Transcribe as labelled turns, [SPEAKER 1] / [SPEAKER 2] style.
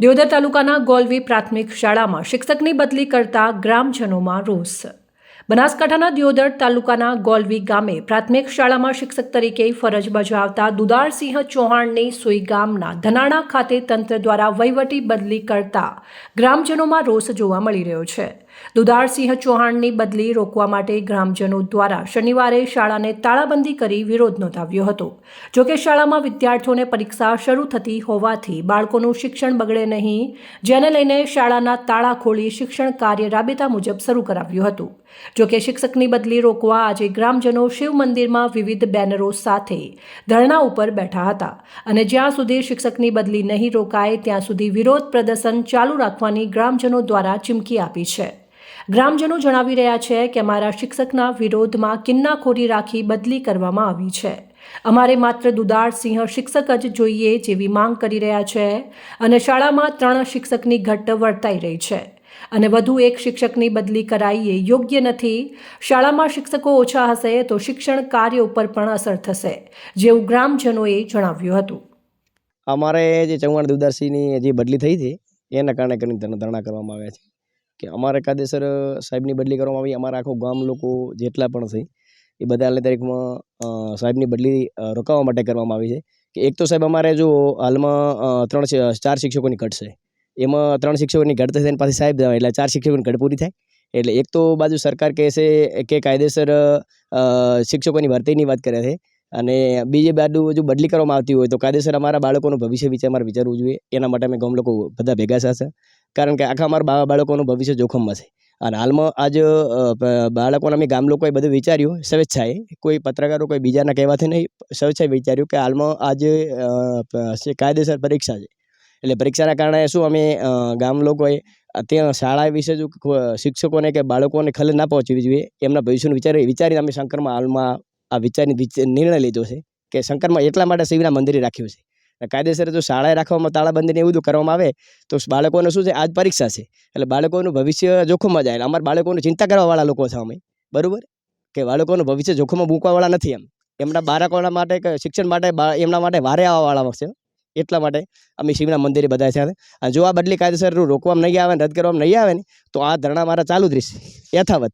[SPEAKER 1] દિયોદર તાલુકાના ગોલવી પ્રાથમિક શાળામાં શિક્ષકની બદલી કરતા ગ્રામજનોમાં રોષ. બનાસકાંઠાના દિયોદર તાલુકાના ગોલવી ગામે પ્રાથમિક શાળામાં શિક્ષક તરીકે ફરજ બજાવતા દુદારસિંહ ચૌહાણની સુઈ ગામના ધનાણા ખાતે તંત્ર દ્વારા વહીવટી બદલી કરતા ગ્રામજનોમાં રોષ જોવા મળી રહ્યો છે. દુદારસિંહ ચૌહાણની બદલી રોકવા માટે ગ્રામજનો દ્વારા શનિવારે શાળાને તાળાબંધી કરી વિરોધ નોંધાવ્યો હતો. જોકે શાળામાં વિદ્યાર્થીઓને પરીક્ષા શરૂ થતી હોવાથી બાળકોનું શિક્ષણ બગડે નહીં, જેને લઈને શાળાના તાળા ખોલી શિક્ષણ કાર્ય રાબેતા મુજબ શરૂ કરાવ્યું હતું. જોકે શિક્ષકની બદલી રોકવા આજે ગ્રામજનો શિવ મંદિરમાં વિવિધ બેનરો સાથે ધરણા ઉપર બેઠા હતા. અને જ્યાં સુધી શિક્ષકની બદલી નહીં રોકાય, ત્યાં સુધી વિરોધ પ્રદર્શન ચાલુ રાખવાની ગ્રામજનો દ્વારા ચીમકી આપી છે. ગ્રામજનો જણાવી રહ્યા છે કે અમારા શિક્ષકના વિરોધમાં કિન્નાખોરી રાખી બદલી કરવામાં આવી છે. અમારે માત્ર દુદાર સિંહ શિક્ષક જ જોઈએ જેવી માંગ કરી રહ્યા છે અને શાળામાં ત્રણ શિક્ષકની ઘટ વર્તાઈ રહી છે. અને વધુ એક શિક્ષકની બદલી કરાઈ એ યોગ્ય નથી. શાળામાં શિક્ષકો ઓછા હશે તો શિક્ષણ કાર્ય ઉપર પણ અસર થશે, જેવું ગ્રામજનોએ જણાવ્યું હતું.
[SPEAKER 2] અમારે જે ચૌહાણ દુદારસિંહની જે બદલી થઈ હતી એના કારણે કરીને ધરણા કરવામાં આવ્યા છે. કે અમારે કાયદેસર સાહેબની બદલી કરવામાં આવી, અમારા આખું ગામ લોકો જેટલા પણ છે, એ બધા હાલની તારીખમાં સાહેબની બદલી રોકાવા માટે કરવામાં આવી છે. કે એક તો સાહેબ, અમારે જો હાલમાં ત્રણ ચાર શિક્ષકોની છે. એમાં ત્રણ શિક્ષકોની ઘટ થઈને પાછી સાહેબ આવે એટલે ચાર શિક્ષકોની ઘટ પૂરી થાય. એટલે એક તો બાજુ સરકાર કહે છે કે કાયદેસર શિક્ષકોની ભરતીની વાત કરે છે. અને બીજી બાજુ જો બદલી કરવામાં આવતી હોય તો કાયદેસર અમારા બાળકોનું ભવિષ્ય વિશે અમારે વિચારવું જોઈએ. એના માટે અમે ગામ લોકો બધા ભેગા થશે કારણ કે આખા અમારા બાળકોનું ભવિષ્ય જોખમમાં છે. અને હાલમાં આજ બાળકોને અમે ગામ લોકોએ બધું વિચાર્યું, સ્વેચ્છાએ. કોઈ પત્રકારો કોઈ બીજાના કહેવાથી નહીં, સ્વેચ્છાએ વિચાર્યું કે હાલમાં આજે કાયદેસર પરીક્ષા છે. એટલે પરીક્ષાના કારણે શું અમે ગામ લોકોએ ત્યાં શાળા વિશે જો શિક્ષકોને કે બાળકોને ખલેલ ના પહોંચવી જોઈએ. એમના ભવિષ્યનું વિચારી, વિચારીને અમે શંકરમાં હાલમાં આ વિચારની નિર્ણય લીધો છે કે શંકરમાં એટલા માટે શિવના મંદિરે રાખ્યું છે. કાયદેસર જો શાળાએ રાખવામાં તાળાબંધીને એવું બધું કરવામાં આવે, તો બાળકોને શું છે, આજ પરીક્ષા છે. એટલે બાળકોનું ભવિષ્ય જોખમમાં જાય અમારા બાળકોની ચિંતા કરવાવાળા લોકો છે અમે. બરાબર? કે બાળકોનું ભવિષ્ય જોખમમાં મૂકવાવાળા નથી એમ. એમના બાળકોના માટે શિક્ષણ માટે એમના માટે વારે આવવાવાળા છે. એટલા માટે અમે શિવના મંદિરે બધા છે. અને જો આ બદલી કાયદેસર રોકવામાં નહીં આવે ને રદ કરવામાં નહીં આવે ને, તો આ ધરણા મારા ચાલુ જ રહેશે. યથાવત.